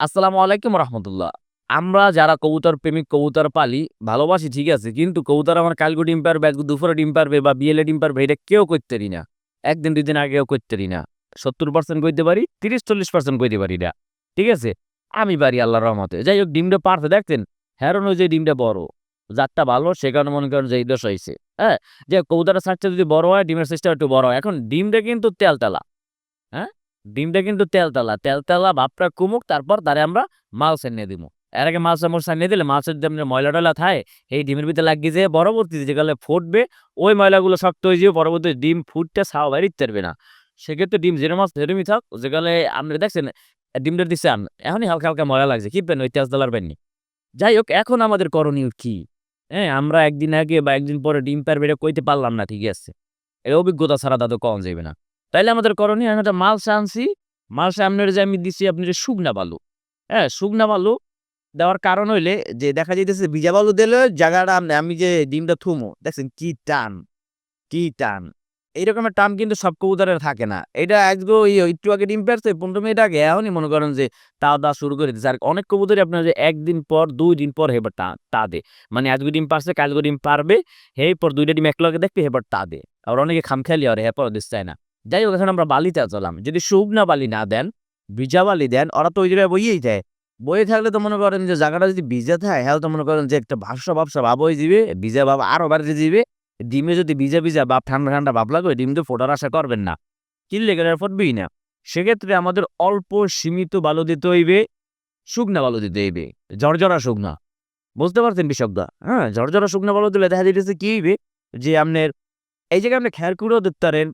আসসালামু আলাইকুম রহমতুল্লাহ। আমরা যারা কবুতর প্রেমিক, কবুতর পালি, ভালোবাসি, ঠিক আছে, কিন্তু কবুতর আমার কালগু ডিম পারবে দুপুরে ডিম পারবে বা বিয়েলে ডিম পারবে, এটা কেউ করতে পারি না। একদিন, দুই দিন আগেও করতে পারি না। সত্তর পার্সেন্ট কইতে পারি তিরিশ চল্লিশ পার্সেন্ট কইতে পারি না ঠিক আছে? আমি পারি আল্লাহ রহমতে। যাই হোক, ডিমটা পারছে দেখতেন হেরন ওই যে ডিমটা বড়, জাতটা ভালো, সে কারণে মনে করেন যে এই দোষ হয়েছে হ্যাঁ? যে কবুতরের সাইজটা যদি বড় হয়, ডিমের সাইজটা একটু বড় হয়। এখন ডিমটা কিন্তু তেলতেলা ডিমটা কিন্তু তেলতেলা তেলতেলা ভাবটা কমুক, তারপর তারে আমরা মাল সানিয়ে দিব এর আগে মাল চামড় সানিয়ে দিলে মাছের যে ময়লা টয়লা থাকে এই ডিমের ভিতরে লাগিয়ে যে পরবর্তীতে যেগুলো ফুটবে, ওই ময়লাগুলো শক্ত হয়ে যাবে পরবর্তী ডিম ফুটতে ছাওয়া বাইরে পারবে না। সেক্ষেত্রে ডিম যেরম মাছ সেরমই থাক যেগুলো আপনি দেখছেন, ডিমটা দিচ্ছে আন এখনই হালকা হালকা ময়লা লাগছে, কি পেন ওই তেজ দালার পেননি যাই হোক এখন আমাদের করণীয় কি? হ্যাঁ আমরা একদিন আগে বা একদিন পরে ডিম পারবে এটা কইতে পারলাম না ঠিক আছে। এই অভিজ্ঞতা ছাড়া দাদু কম যাবে না। তাইলে আমাদের করণীয়, আমি একটা মালসা আনছি। মালসা যে আমি দিছি আপনি যে শুকনা বালু। হ্যাঁ শুকনা বালু দেওয়ার কারণ হইলে যে দেখা যাইতেছে ভিজা বালু দিলে জায়গাটা আমি যে ডিমটা থুমো, দেখছেন কি টান কি টান। এইরকমের টান কিন্তু সব কবুতরের থাকে না। এটা ওই একটু আগে ডিম পারছে পনেরো মিনিট আগে, এখনই মনে করেন যে তা দা শুরু করে দিচ্ছে আর অনেক কবুতরই আপনার যে একদিন পর, দুই দিন পর হেবার তা তা দে। মানে আজকে ডিম পারছে কালকে ডিম পারবে হেই পর দুইটা ডিম একলগে দেখবে হেবার তা দে। আর অনেকে খামখেয়ালি, আর হ্যাঁ পর দিচ্ছে না। যাই হোক এখন আমরা বালিতে চলাম। যদি শুকনা বালি না দেন, ভিজা বালি দেন, ওরা তো ওই জায়গায় বইয়েই দেয়। বইয়ে থাকলে তো মনে করেন যে জায়গাটা যদি ভিজা থাকে হ্যাঁ তো মনে করেন যে একটা ভাবসা ভাবসা ভাব হয়ে যাবে, ভিজা ভাব আরও বাড়িতে যাবে। ডিমে যদি ভিজা ভিজা ভাব, ঠান্ডা ঠান্ডা ভাব লাগবে ডিম তো ফোটার আশা করবেন না। কিনলে গেলে ফুটবেই না। সেক্ষেত্রে আমাদের অল্প সীমিত বালু দিতে হইবে, শুকনা বালু দিতে হইবে জর্জরা শুকনা। বুঝতে পারছেন কৃষকদা হ্যাঁ জর্জরা শুকনা বালু দিলে দেখা যাইতেছে কি হইবে? যে আপনার, এই জায়গায় আপনি খের কুড়াও দিতে পারেন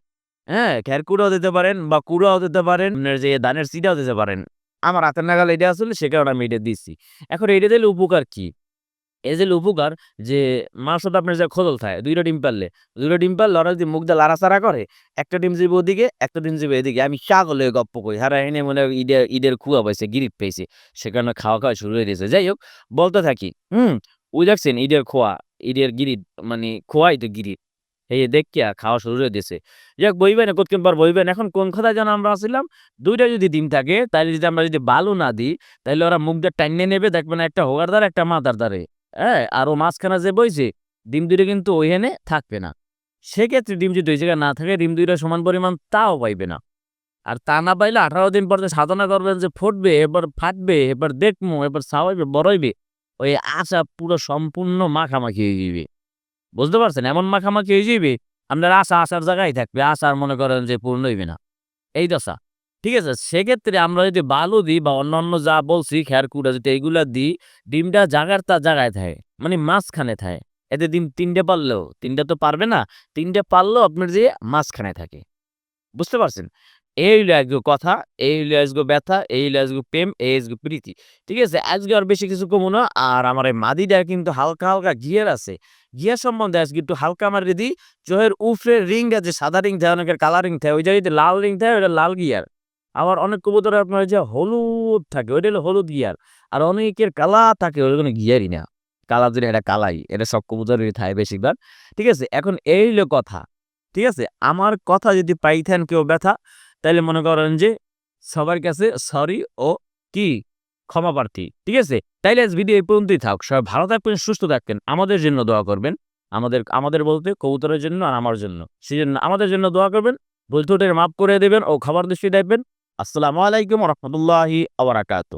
হ্যাঁ খের কুড়াও দিতে পারেন বা কুড়াও দিতে পারেন, আপনার যে ধানের সিটাও দিতে পারেন। আমার হাতের নাগাল এটা আসলে সে কারণে আমি এটা দিচ্ছি এখন এটা দিলে উপকার কি? যে উপকার যে মাংসটা আপনার যে খোদল থাকে, দুইটা ডিম পারলে, দুইটা ডিম পারলে ওরা যদি মুখ দিয়ে লাড়াচাড়া করে, একটা ডিম যাবে ওদিকে, একটা ডিম যাবে এদিকে। আমি সাগলে গপ্প করি হারা এনে মনে হয় ঈদের ঈদের খুয়া পাইছে, গিরিপ পেয়েছে সে কারণে খাওয়া খাওয়া শুরু হয়ে গেছে। যাই হোক, বলতে থাকি, হুম, ওই দেখছেন ঈদের খোয়া, ঈদের গিরিট মানে খোয়াই তো গিরিট এই দেখিয়া খাওয়া শুরু হয়ে দিয়েছে। যাক, বইবেন, কতক্ষণ পর বইবেন? এখন কোন কথা যেন আমরা আসছিলাম দুইটা যদি ডিম থাকে তাহলে যদি আমরা যদি বালু না দিই তাহলে ওরা মুখ দিয়ে টাইনে নেবে, দেখবেন একটা হোগার দ্বারা, একটা মাথার দ্বারে। হ্যাঁ আর ও মাঝখানে যে বইছে, ডিম দুইটা কিন্তু ওইখানে থাকবে না। সেক্ষেত্রে ডিম যদি ওই জায়গায় না থাকে, ডিম দুইটা সমান পরিমাণ তাও পাইবে না। আর তা না পাইলে আঠারো দিন পর যে সাধনা করবেন, যে ফুটবে, এবার ফাটবে, এবার দেখব এবার সাওয়াইবে বড়ইবে, ওই আশা পুরো সম্পূর্ণ মাখামাখি হয়ে যাবে বুঝতে পারছেন? এমন মাখামাখি হয়ে যাবে আপনার আশা আসার জায়গায় থাকবে আশার মনে করেন যে পূর্ণ হইবে না। এই দশা। ঠিক আছে? সেক্ষেত্রে আমরা যদি বালু দিই বা অন্যান্য যা বলছি খেয়ার কুড়া যদি এইগুলা দিই, ডিমটা জাগার তার জায়গায় থাকে মানে মাঝখানে থাকে। এতে ডিম তিনটে পারলেও, তিনটা তো পারবে না, তিনটে পারলেও আপনার যে মাঝখানে থাকে। বুঝতে পারছেন? এই হলো আজকে কথা, এই হলো আজকে ব্যথা, এই হলো আজকে প্রেম, এই আজকে প্রীতি। ঠিক আছে? আজকে আর বেশি কিছু কমো না। আর আমার এই মাদিটা কিন্তু হালকা হালকা গিয়ার আছে। গিয়ার সম্বন্ধে আজকে একটু হালকা আমার দিদি চোহের উফরে রিং আছে, সাদা রিং থাকে, অনেকের কালারিং থাকে, ওই জায়গায় লাল রিং থাকে, ওইটা লাল গিয়ার। আবার অনেক কবুতরে আপনার যে হলুদ থাকে, ওইটা হলো হলুদ গিয়ার। আর অনেকের কালা থাকে ওই কোনো গিয়ারই না। কালা যদি এটা কালাই, এটা সব কবুতরেরই থাকে বেশিরভাগ। ঠিক আছে? এখন এই হলো কথা। ঠিক আছে? আমার কথা যদি পাইতেন কেউ ব্যথা তাহলে মনে করেন যে সবার কাছে সরি ও কি? ক্ষমা প্রার্থী। ঠিক আছে? তাইলে আজ ভিডিও এই পর্যন্তই থাক। সবাই ভালো থাকবেন, সুস্থ থাকবেন। আমাদের জন্য দোয়া করবেন। আমাদের আমাদের বলতে কবুতরের জন্য আর আমার জন্য। সেই জন্য আমাদের জন্য দোয়া করবেন। ভুল মাফ করে দেবেন ও খাবার দৃষ্টি দেখবেন। আসসালামু আলাইকুম রহমতুল্লাহি আবরাকাত